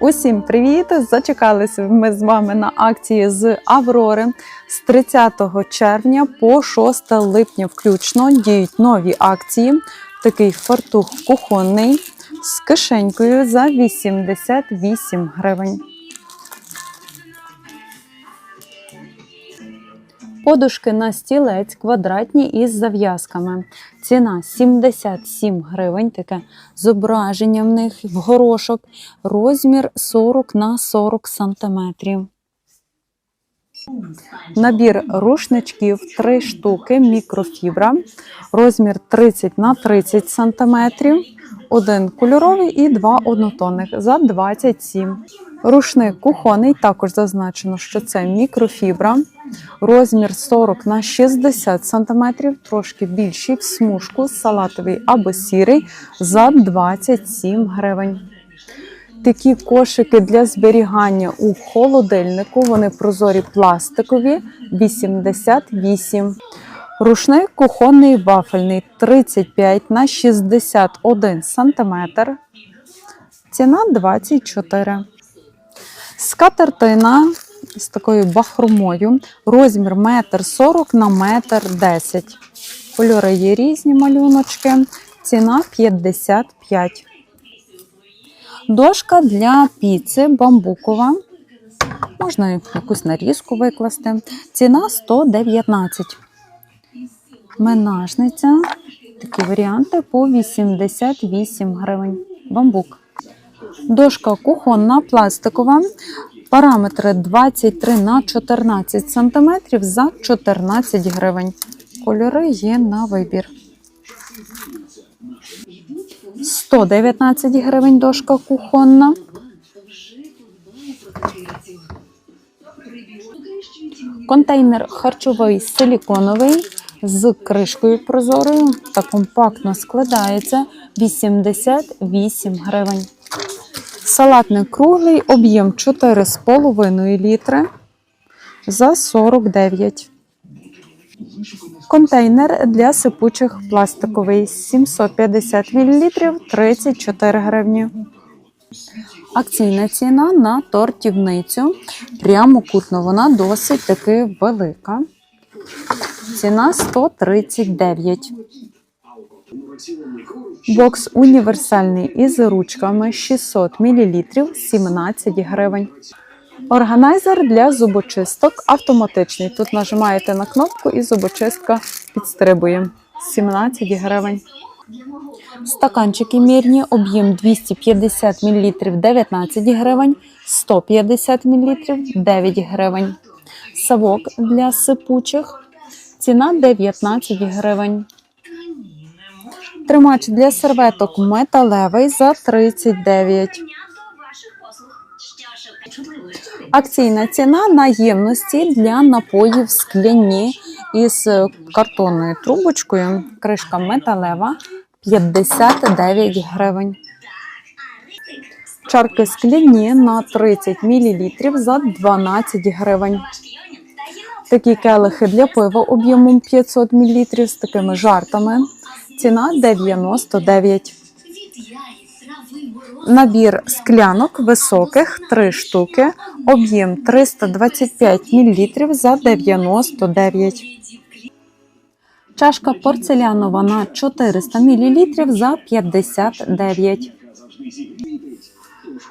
Усім привіт! Зачекалися ми з вами на акції з Аврори з 30 червня по 6 липня включно діють нові акції. Такий фартух кухонний з кишенькою за 88 гривень. Подушки на стілець квадратні із зав'язками. Ціна 77 гривень, таке зображення в них в горошок. Розмір 40 на 40 сантиметрів. Набір рушничків 3 штуки, мікрофібра, розмір 30 на 30 сантиметрів, один кольоровий і два однотонних за 27. Рушник кухонний, також зазначено, що це мікрофібра, розмір 40 на 60 см, трошки більший в смужку, салатовий або сірий за 27 гривень. Такі кошики для зберігання у холодильнику, вони прозорі пластикові 88. Рушник кухонний вафельний 35 на 61 см. Ціна 24. Скатертина з такою бахромою. Розмір 1,40 на 1,10 м. Кольори є різні малюночки. Ціна 55. Дошка для піци бамбукова. Можна якусь нарізку викласти. Ціна 119. Менажниця. Такі варіанти по 88 гривень. Бамбук. Дошка кухонна, пластикова. Параметри 23 на 14 см за 14 гривень. Кольори є на вибір. 119 гривень дошка кухонна. Контейнер харчовий силіконовий з кришкою прозорою та компактно складається 88 гривень. Салатник круглий, об'єм 4,5 літри за 49. Контейнер для сипучих пластиковий 750 мл 34 гривні. Акційна ціна на тортівницю. Прямокутно вона досить таки велика. Ціна 139. Бокс універсальний із ручками 600 мл 17 гривень. Органайзер для зубочисток автоматичний. Тут нажимаєте на кнопку і зубочистка підстрибує 17 гривень. Стаканчики мірні, об'єм 250 мл 19 гривень, 150 мл 9 гривень. Савок для сипучих. Ціна 19 гривень. Тримач для серветок металевий за 39. Акційна ціна на ємності для напоїв скляні із картонною трубочкою. Кришка металева 59 гривень. Чарки скляні на 30 мл за 12 гривень. Такі келихи для пива об'ємом 500 мл з такими жартами. Ціна 99. Набір склянок високих 3 штуки, об'єм 325 мл за 99. Чашка порцелянова на 400 мл за 59.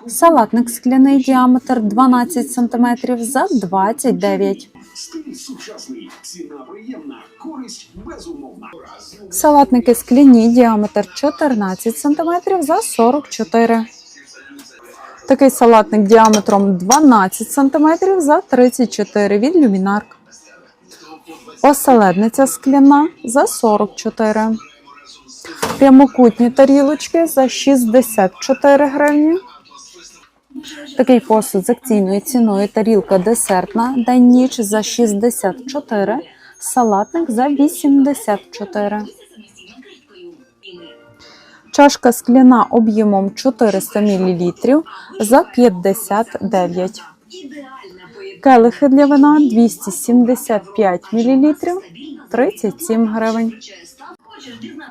Салатник скляний діаметр 12 см за 29. Стиль сучасний, ціна приємна, користь безумовна. Салатники скляні діаметр 14 см за 44. Такий салатник діаметром 12 см за 34 від люмінарк. Оселедниця скляна за 44. Прямокутні тарілочки за 64 гривні. Такий посуд з акційною ціною тарілка десертна день ніч за 64, салатник за 84. Чашка скляна об'ємом 400 мл за 59. Келихи для вина 275 мл 37 гривень.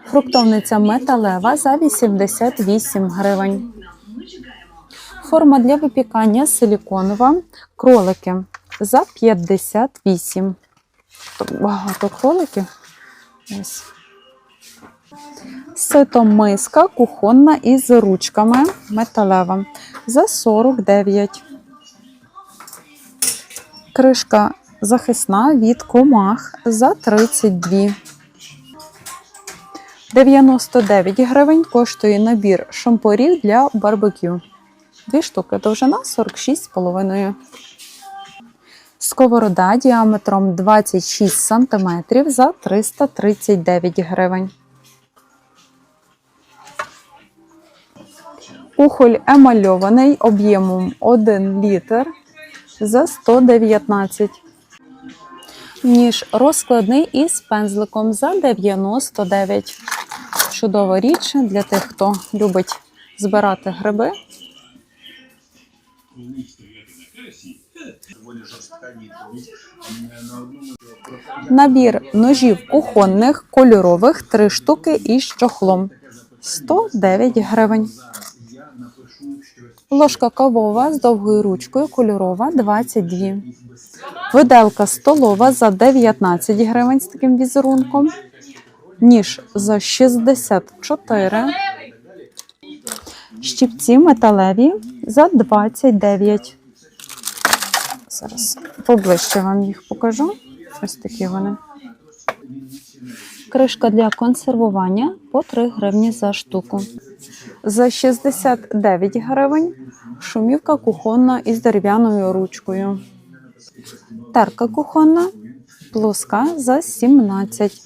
Фруктовниця металева за 88 гривень. Форма для випікання силіконова. Кролики за 58. Багато кроликів. Ось. Сито миска кухонна із ручками металева за 49. Кришка захисна від комах за 32. 99 гривень коштує набір шампурів для барбекю. Дві штуки, довжина 46,5. Сковорода діаметром 26 см за 339 гривень. Кухоль емальований об'ємом 1 літр за 119. Ніж розкладний із пензликом за 99. Чудова річ для тих, хто любить збирати гриби. Набір ножів кухонних кольорових 3 штуки із чохлом 109 гривень. Ложка кавова з довгою ручкою кольорова 22. Виделка столова за 19 гривень з таким візерунком. Ніж за 64. Щіпці металеві за 29. Зараз поближче вам їх покажу. Ось такі вони. Кришка для консервування по 3 гривні за штуку. За 69 гривень шумівка кухонна із дерев'яною ручкою. Терка кухонна плоска за 17.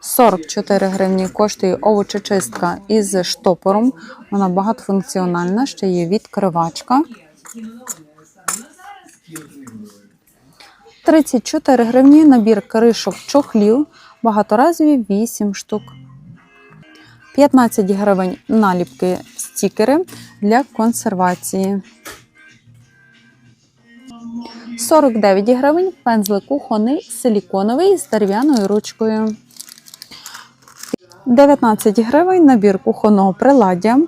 44 гривні коштує овочечистка із штопором. Вона багатофункціональна, ще є відкривачка. 34 гривні набір кришок чохлів, багаторазові 8 штук. 15 гривень наліпки стікери для консервації. 49 гривень пензлик кухонний силіконовий з дерев'яною ручкою. 19 гривень набір кухонного приладдя,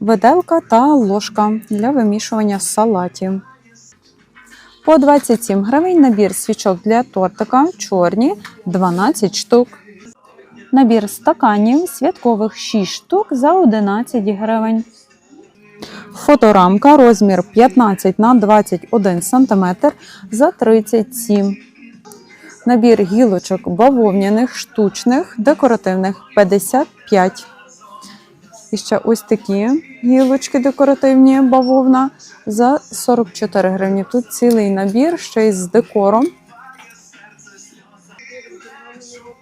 виделка та ложка для вимішування салатів. По 27 гривень набір свічок для тортика чорні 12 штук. Набір стаканів святкових 6 штук за 11 гривень. Фоторамка розмір 15 на 21 см за 37. Набір гілочок бавовняних, штучних, декоративних 55. І ще ось такі гілочки декоративні бавовна за 44 гривні. Тут цілий набір ще й з декором.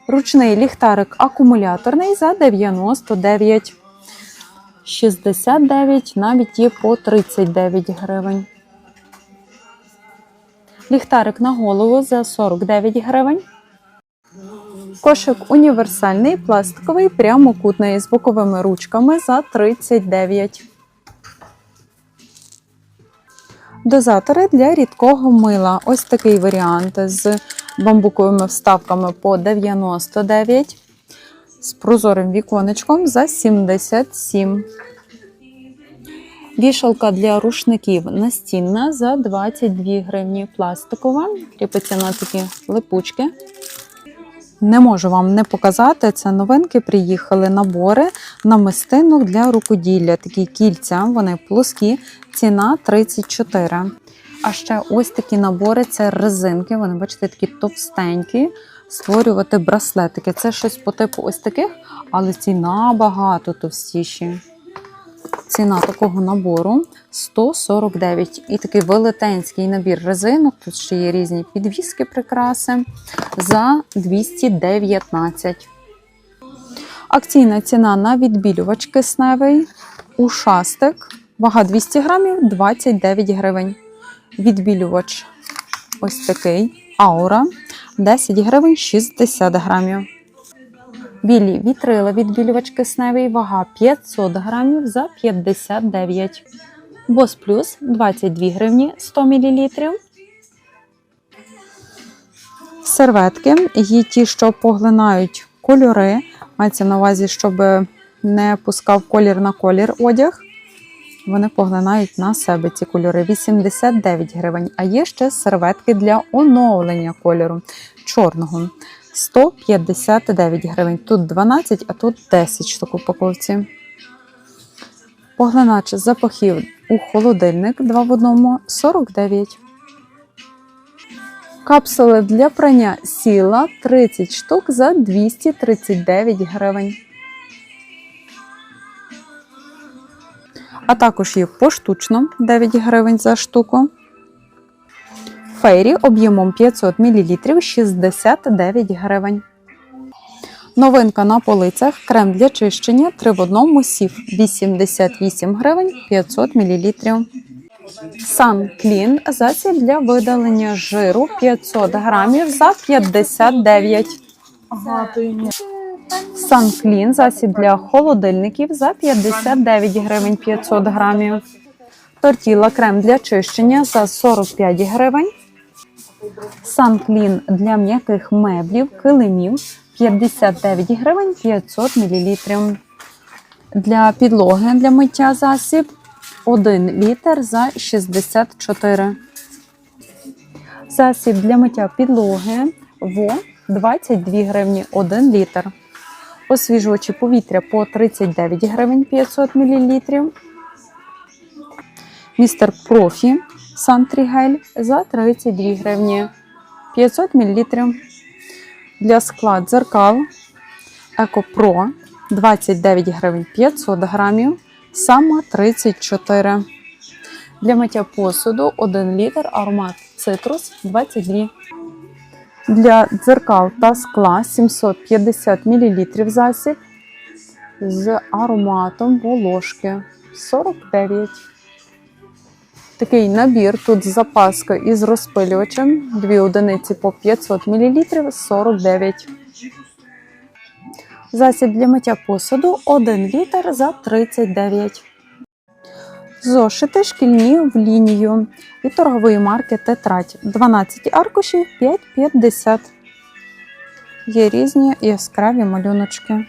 Ручний ліхтарик акумуляторний за 99. 69, навіть є по 39 гривень. Ліхтарик на голову за 49 гривень. Кошик універсальний, пластиковий, прямокутний з боковими ручками за 39. Дозатори для рідкого мила. Ось такий варіант з бамбуковими вставками по 99. З прозорим віконечком за 77. Вішалка для рушників настінна за 22 гривні пластикова. Кріпиться на такі липучки. Не можу вам не показати. Це новинки. Приїхали набори намистинок для рукоділля. Такі кільця, вони плоскі, ціна 34. А ще ось такі набори це резинки. Вони, бачите, такі товстенькі. Створювати браслетики. Це щось по типу ось таких, але ці набагато товстіші. Ціна такого набору 149. І такий велетенський набір резинок. Тут ще є різні підвіски прикраси за 219. Акційна ціна на відбілювач кисневий. Ушастик. Вага 200 грамів 29 гривень. Відбілювач ось такий. Аура 10 гривень 60 грамів. Білі вітрила відбілювач кисневий, вага 500 грамів за 59. Бос плюс 22 гривні 100 мл. Серветки є ті, що поглинають кольори. Мається на увазі, щоб не пускав колір на колір одяг. Вони поглинають на себе ці кольори 89 гривень. А є ще серветки для оновлення кольору чорного 159 гривень. Тут 12, а тут 10 штук упаковці. Поглинач запахів у холодильник 2 в 1 49. Капсули для прання сіла 30 штук за 239 гривень. А також є поштучно 9 гривень за штуку. Фейрі об'ємом 500 мл 69 гривень. Новинка на полицях крем для чищення 3 в 1 сів 88 гривень 500 мл. Clean засіб для видалення жиру 500 грамів за 59. Sun Clean засіб для холодильників за 59 гривень 500 грамів. Тортіла крем для чищення за 45 гривень. Clean для м'яких меблів, килимів 59 гривень 500 мл. Для підлоги для миття засіб 1 літр за 64. Засіб для миття підлоги ВО 22 гривні 1 літр. Освіжувачі повітря по 39 гривень 500 мл. Містер Профі Сантрігель за 32 гривні 500 мл. Для скла дзеркал Еко Про 29 гривень 500 грамів, сама 34. Для миття посуду 1 літр аромат цитрус 22. Для дзеркал та скла 750 мл засіб з ароматом волошки 49. Такий набір тут з запаскою із розпилювачем. Дві одиниці по 500 мл 49. Засіб для миття посуду 1 літр за 39. Зошити шкільні в лінію від торгової марки Тетрадь 12 аркушів 5,50. Є різні яскраві малюночки.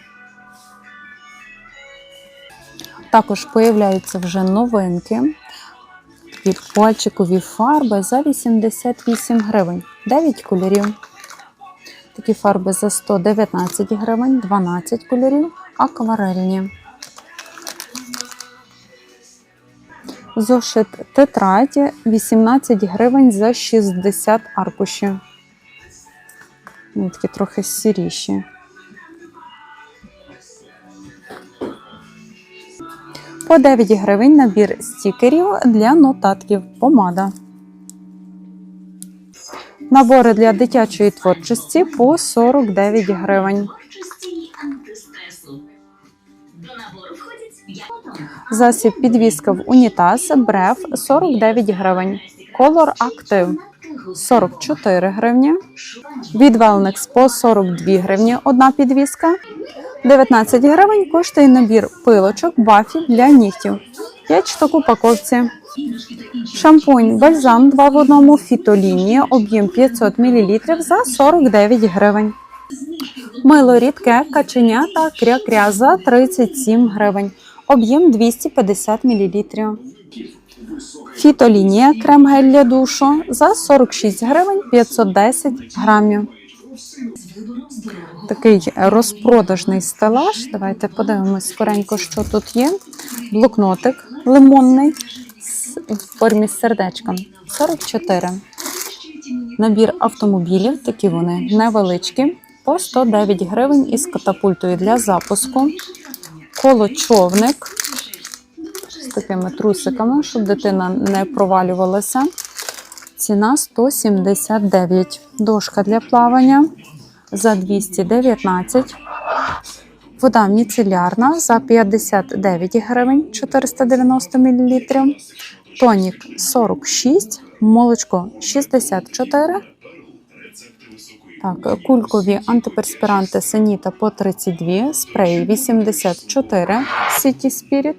Також появляються вже новинки. Такі пальчикові фарби за 88 гривень. 9 кольорів. Такі фарби за 119 гривень, 12 кольорів, акварельні. Зошит тетраді 18 гривень за 60 аркушів. Вони такі трохи сіріші. По 9 гривень набір стікерів для нотатків помада. Набори для дитячої творчості по 49 гривень. Засіб підвіска в унітаз бреф 49 гривень. Колор актив 44 гривні. Від Wellnex по 42 гривні одна підвіска. 19 гривень коштує набір пилочок бафі для нігтів. 5 штук упаковці. Шампунь бальзам 2 в 1 фітолінія, об'єм 500 мл за 49 гривень. Мило рідке, каченя та кря-кря за 37 гривень. Об'єм 250 мл. Фітолінія крем гель для душу за 46 гривень 510 грамів. Такий розпродажний стелаж. Давайте подивимось скоренько, що тут є. Блокнотик лимонний в формі з сердечком 44. Набір автомобілів, такі вони невеличкі, по 109 гривень із катапультою для запуску. Колочовник з такими трусиками, щоб дитина не провалювалася. Ціна 179. Дошка для плавання за 219. Вода міцелярна за 59 гривень 490 мл. Тонік 46, молочко 64. Так, кулькові антиперспіранти Сеніта по 32, спреї 84, City Spirit.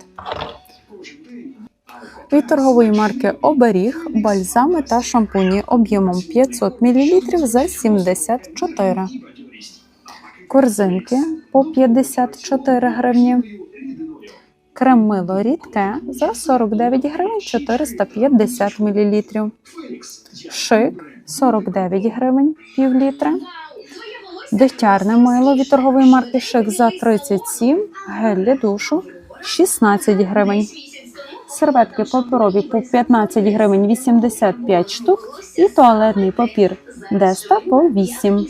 Від торгової марки Оберіг, бальзами та шампуні об'ємом 500 мл за 74. Корзинки по 54 гривні. Крем-мило рідке за 49 гривень 450 мл. Шик 49 гривень пів літра. Дегтярне мило від торгової марки Шик за 37, гель для душу 16 гривень. Серветки паперові по 15 гривень 85 штук і туалетний папір Деста по 8.